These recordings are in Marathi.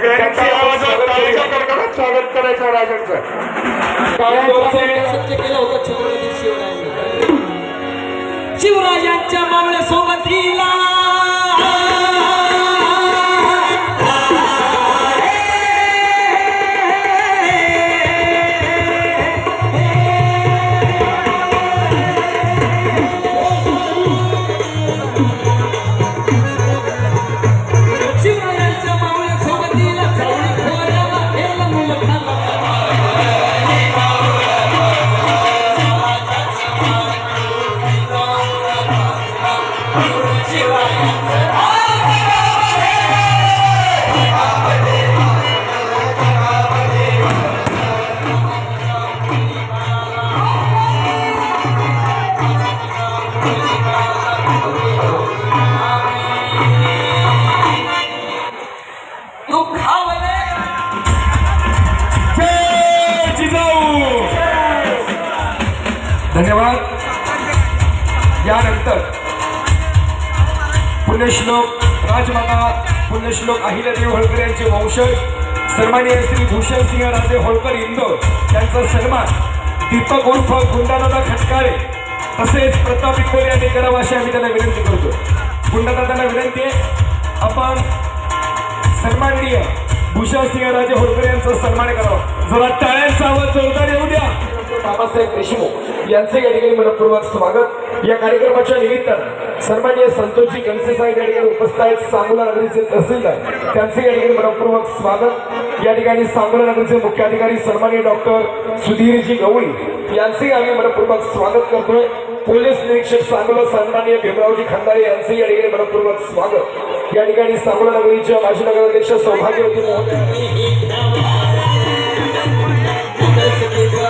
सगळ्यांची आवाजात टाळीच्या कडकडात स्वागत करायचं राजांचं. शिवराजांच्या मावळ्यासोबत ही धन्यवाद. यानंतर पुण्यश्लोक राजमाता पुण्यश्लोक अहिल्यादेवी होळकर यांचे वंशज सन्मान्य श्री भूषण सिंह राजे होळकर इंदोर यांचा सन्मान दीपक उर्फ गुंडादादा खटकाळे तसेच प्रताप इकोले यांनी करावा अशी आम्ही त्यांना विनंती करतो. गुंडादादांना विनंती आहे आपण सन्माननीय भूषण सिंह राजे होळकर यांचा सन्मान करावा. जरा टाळ्यांचा आवाज जोरदार येऊ द्या. बाबासाहेब देशमुख यांचे या ठिकाणी मनपूर्वक स्वागत. या कार्यक्रमाच्या निमित्तानं सन्मान्य संतोषजी गणसे साहेब या ठिकाणी उपस्थित आहेत. सांगोला नगरीचे तहसीलदार त्यांचे या ठिकाणी मनपूर्वक स्वागत. या ठिकाणी सांगोला नगरीचे मुख्याधिकारी सन्मान्य डॉक्टर सुधीरजी गवळी यांचे आम्ही मनपूर्वक स्वागत करतोय. पोलीस निरीक्षक सांगोला सन्मान्य भीमरावजी खंदारे यांचे या ठिकाणी मनपूर्वक स्वागत. या ठिकाणी सांगोला नगरीच्या माजी नगराध्यक्ष सौभाग्यवती महोदय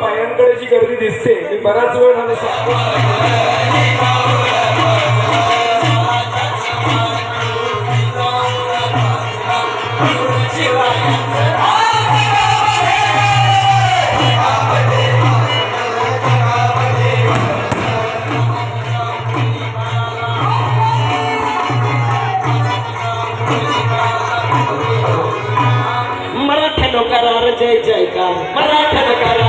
पायांकडे जी गर्दी दिसते. मी बराच वेळ झाला सांगतो. जयकार मराठा लोकांवर